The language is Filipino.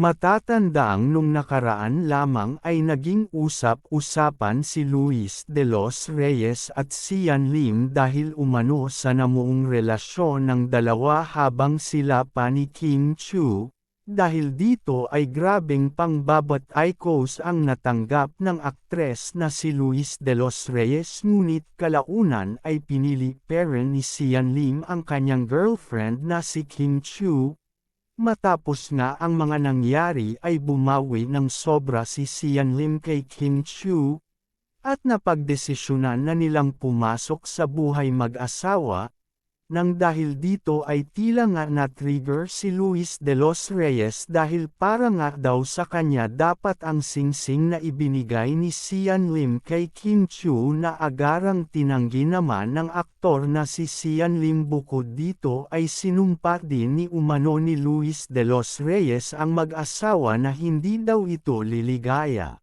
Matatandaang nung nakaraan lamang ay naging usap-usapan si Luis de los Reyes at Sian Lim dahil umano sa namuong relasyon ng dalawa habang sila pa ni Kim Chu. Dahil dito ay grabeng pangbabat icos ang natanggap ng aktres na si Luis de los Reyes ngunit kalaunan ay pinili peren ni Sian Lim ang kanyang girlfriend na si Kim Chu, Matapos nga ang mga nangyari ay bumawi ng sobra si Sian Lim kay Kim Chu, at napagdesisyonan na nilang pumasok sa buhay mag-asawa, nang dahil dito ay tila nga na-trigger si Luis de los Reyes dahil para nga daw sa kanya dapat ang singsing na ibinigay ni Sian Lim kay Kim Chu na agarang tinanggi naman ng aktor na si Sian Lim bukod dito ay sinumpa din ni umano ni Luis de los Reyes ang mag-asawa na hindi daw ito liligaya.